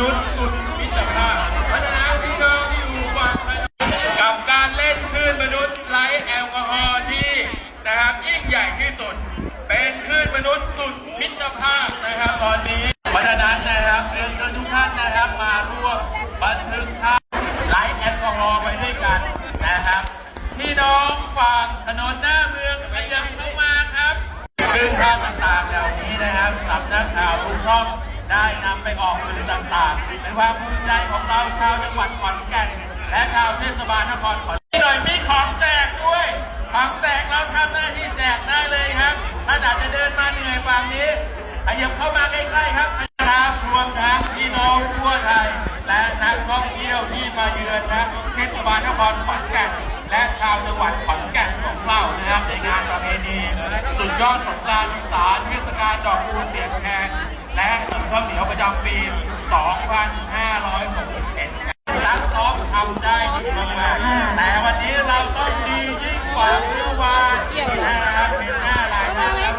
นมนุษย์สุดมิตรภาพเพราะฉะนั้นพี่น้องที่อยู่ฝั่งถนนกับการเล่นคลื่นมนุษย์ไร้แอลกอฮอล์ที่นะครับยิ่งใหญ่ที่สุด เป็นคลื่นมนุษย์สุดมิตรภาพนะครับตอนนี้เพราะฉะนั้นนะครับเรียนเชิญทุกท่านนะครับมาร่วมบันทึกภาพไร้แอลกอฮอล์ไว้ด้วยกันนะครับพี่น้องฝั่งถนนหน้าเมืองขยับเข้ามาครับคลื่นภาพต่างๆเหล่านี้นะครับสำนักข่าวทุกช่อง ได้นำไปออกสื่อต่างๆ เป็นความภูมิใจของเราชาวจังหวัดขอนแก่น และชาวเทศบาลนครขอนแก่นหน่อยมีของแจกด้วย ของแจกเราทำหน้าที่แจกได้เลยครับ ถ้าอยากจะเดินมาเหนื่อยฝั่งนี้ขยับเข้ามาใกล้ๆครับนะครับรวมทั้งพี่น้องทั่วไทย และนักท่องเที่ยวที่มาเยือนนะเทศบาลนครขอนแก่นและชาวจังหวัดขอนแก่นของเรานะครับในงานประเพณีสุดยอดสงกรานต์อีสานเทศกาลดอกคูณเสียงแคน และขนมข้าวเหนียวประจำปี 2561รักน้องทำได้ดีมากๆแต่วันนี้เราต้องดียิ่งกว่าเมื่อวานนะครับเห็นหน้าหลายท่านแล้ว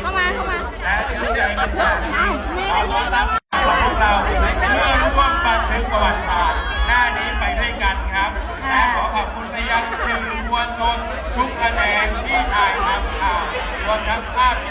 เข้ามาเข้ามาและที่ใหญ่มากๆเราต้อนรับพวกเราให้เพื่อร่วมบันทึกประวัติศาสตร์หน้านี้ไปด้วยกันครับและขอขอบคุณไปยังสื่อมวลชนทุกแขนงที่ถ่ายทำข่าวรวมทั้งภาพกิ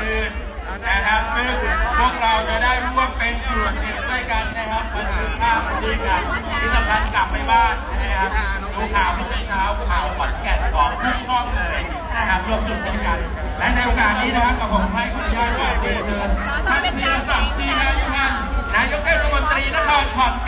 มื่อคืนนะครับซึ่งพวกเราจะได้ร่วมเป็นส่วนหนึ่งด้วยกันนะครับบันทึกภาพไปด้วยกันที่สำคัญกลับไปบ้านนะครับดูข่าวเมื่อเช้าข่าวขอนแก่นของทุกช่องเลยนะครับร่วมจุดด้วยกัน และในโอกาสนี้นะครับกับผมให้คุณญาติฝ่ายเรียนเชิญท่านพีรศักดิ์พีรายุพันธ์นายกเทศมนตรีนครขอนแ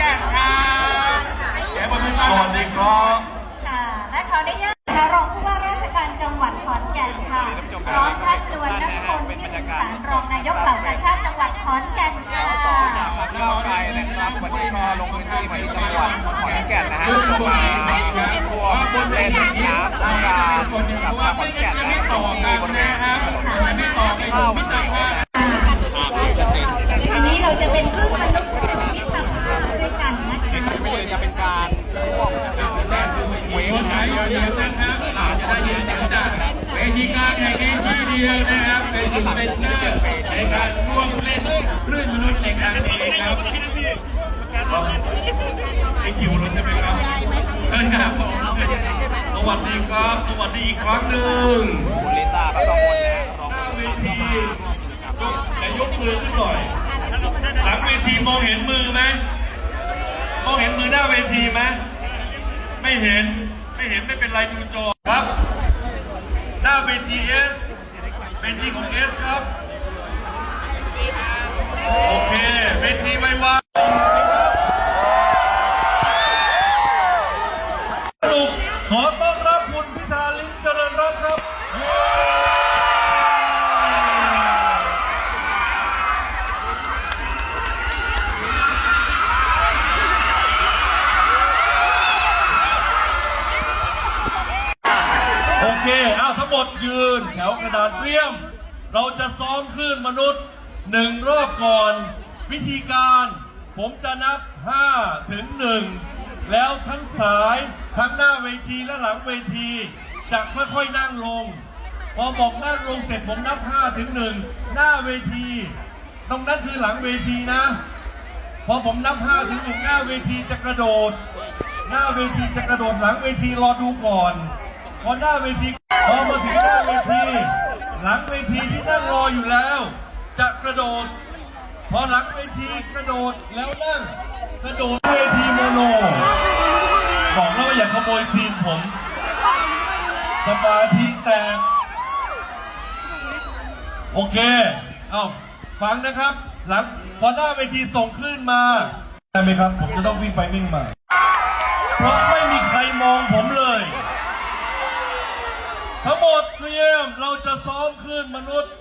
ก่น ก้าวไกลนะครับ วันนี้ก็ลงพื้นที่มาที่จังหวัดขอนแก่นนะฮะมาทัวร์เล่นน้ำสงกรานต์กับขอนแก่นนะไม่ต่อกันนะครับไม่ต่อไปถึงมิตรภาพอันนี้เราจะเป็นครึ่งมนุษย์สุดมิตรภาพด้วยกันนะคะไม่เลยจะเป็นการร่วมเวคฟนไทนะยเยอะๆนะครับจะได้ยินจากเวทีกางแห่งนี้ที่เดียวนะครับเป็นจุดเป็นหน้าในการร่วมเล่นคลื่นมนุษย์ในครั้งนี้ครับ ไอคิวรู้ใช่ไหมครับเชิญครับสวัสดีครับ สวัสดีอีกครั้งหนึ่งคุณลิซ่าก็ต้องวนนะหน้าเวทีแต่ยกมือขึ้นหน่อย หลังเวทีมองเห็นมือไหมมองเห็นมือหน้าเวทีไหมไม่เห็น ไม่เห็นไม่เป็นไรดูจอครับ หน้าเวทีเอสเวทีของเอสครับ โอเค ทีไม่ว่างสรุปขอต้อนรับคุณพิธาลิ้มเจริญรัตน์ครับ โอเคเอาทั้งหมดยืนแถวกระดานเตรียม เราจะซ้อมคลื่นมนุษย์หนึ่งรอบก่อน วิธีการผมจะนับ 5 ถึง 1 แล้วทั้งสายทั้งหน้าเวทีและหลังเวที จะค่อยๆนั่งลง พอบอกนั่งลงเสร็จผมนับ 5 ถึง 1 หน้าเวที ตรงนั้นคือหลังเวทีนะ พอผมนับ 5 ถึง 1 หน้าเวทีจะกระโดด หน้าเวทีจะกระโดดหลังเวทีรอดูก่อน พอหน้าเวทีพอมาถึงหน้าเวที หลังเวทีที่นั่งรออยู่แล้ว จะกระโดด พอหลังเวทีกระโดดแล้วนั่งกระโดดเวทีโมโน บอกแล้วว่าอย่าขโมยซีนผมสมาธิแตก โอเค เอาฟังนะครับ หลังพอหน้าเวทีส่งคลื่นมาได้ไหมครับ ผมจะต้องวิ่งไปวิ่งมา เพราะไม่มีใครมองผมเลย ทั้งหมดเตรียมเราจะซ้อมคลื่นมนุษย์